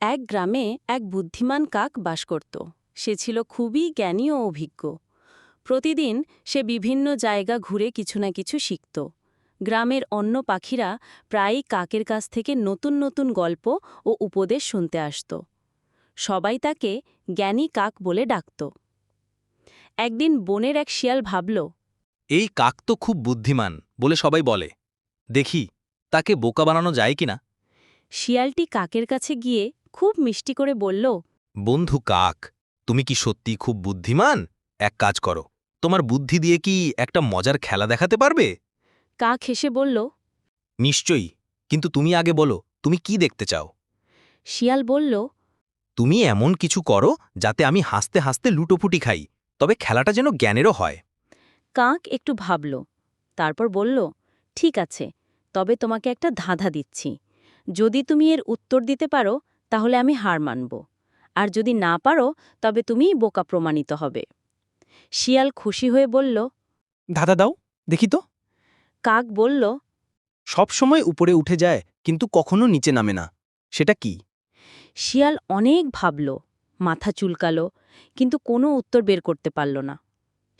এক গ্রামে এক বুদ্ধিমান কাক বাস করত। সে ছিল খুবই জ্ঞানী ও অভিজ্ঞ। প্রতিদিন সে বিভিন্ন জায়গা ঘুরে কিছু না কিছু শিখত। গ্রামের অন্য পাখিরা প্রায়ই কাকের কাছ থেকে নতুন নতুন গল্প ও উপদেশ শুনতে আসত। সবাই তাকে জ্ঞানী কাক বলে ডাকত। একদিন বনের এক শিয়াল ভাবল এই কাক তো খুব বুদ্ধিমান বলে সবাই বলে। দেখি তাকে বোকা বানানো যায় কিনা? শিয়ালটি কাকের কাছে গিয়ে খুব মিষ্টি করে বলল বন্ধু কাক তুমি কি সত্যি খুব বুদ্ধিমান? এক কাজ করো তোমার বুদ্ধি দিয়ে কি একটা মজার খেলা দেখাতে পারবে? কাক হেসে বলল নিশ্চয়ই কিন্তু তুমি আগে বলো তুমি কি দেখতে চাও? শিয়াল বলল তুমি এমন কিছু করো যাতে আমি হাসতে হাসতে লুটোপুটি খাই তবে খেলাটা যেন জ্ঞানেরও হয়। কাক একটু ভাবল তারপর বলল ঠিক আছে তবে তোমাকে একটা ধাঁধা দিচ্ছি। যদি তুমি এর উত্তর দিতে পারো তাহলে আমি হার মানব। আর যদি না পারো তবে তুমিই বোকা প্রমাণিত হবে। শিয়াল খুশি হয়ে বলল ধাঁধা দাও দেখি তো। কাক বলল সব সময় উপরে উঠে যায় কিন্তু কখনো নিচে নামে না। সেটা কি? শিয়াল অনেক ভাবল মাথা চুলকালো কিন্তু কোনো উত্তর বের করতে পারল না।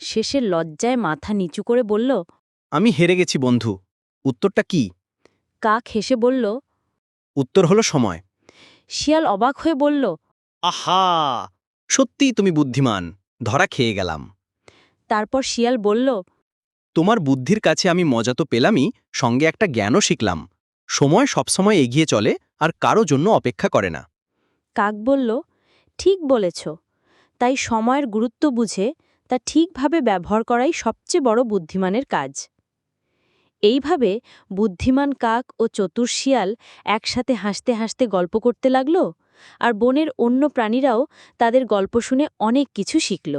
শেষে লজ্জায় মাথা নিচু করে বলল আমি হেরে গেছি বন্ধু। উত্তরটা কি? কাক হেসে বলল উত্তর হলো সময়। শিয়াল অবাক হয়ে বলল আহা সত্যিই তুমি বুদ্ধিমান ধরা খেয়ে গেলাম। তারপর শিয়াল বলল তোমার বুদ্ধির কাছে আমি মজা তো পেলামই সঙ্গে একটা জ্ঞানও শিখলাম। সময় সবসময় এগিয়ে চলে আর কারও জন্য অপেক্ষা করে না। কাক বলল ঠিক বলেছ। তাই সময়ের গুরুত্ব বুঝে তা ঠিকভাবে ব্যবহার করাই সবচেয়ে বড় বুদ্ধিমানের কাজ। এইভাবে বুদ্ধিমান কাক ও চতুর শিয়াল একসাথে হাসতে হাসতে গল্প করতে লাগল, আর বনের অন্য প্রাণীরাও তাদের গল্প শুনে অনেক কিছু শিখল।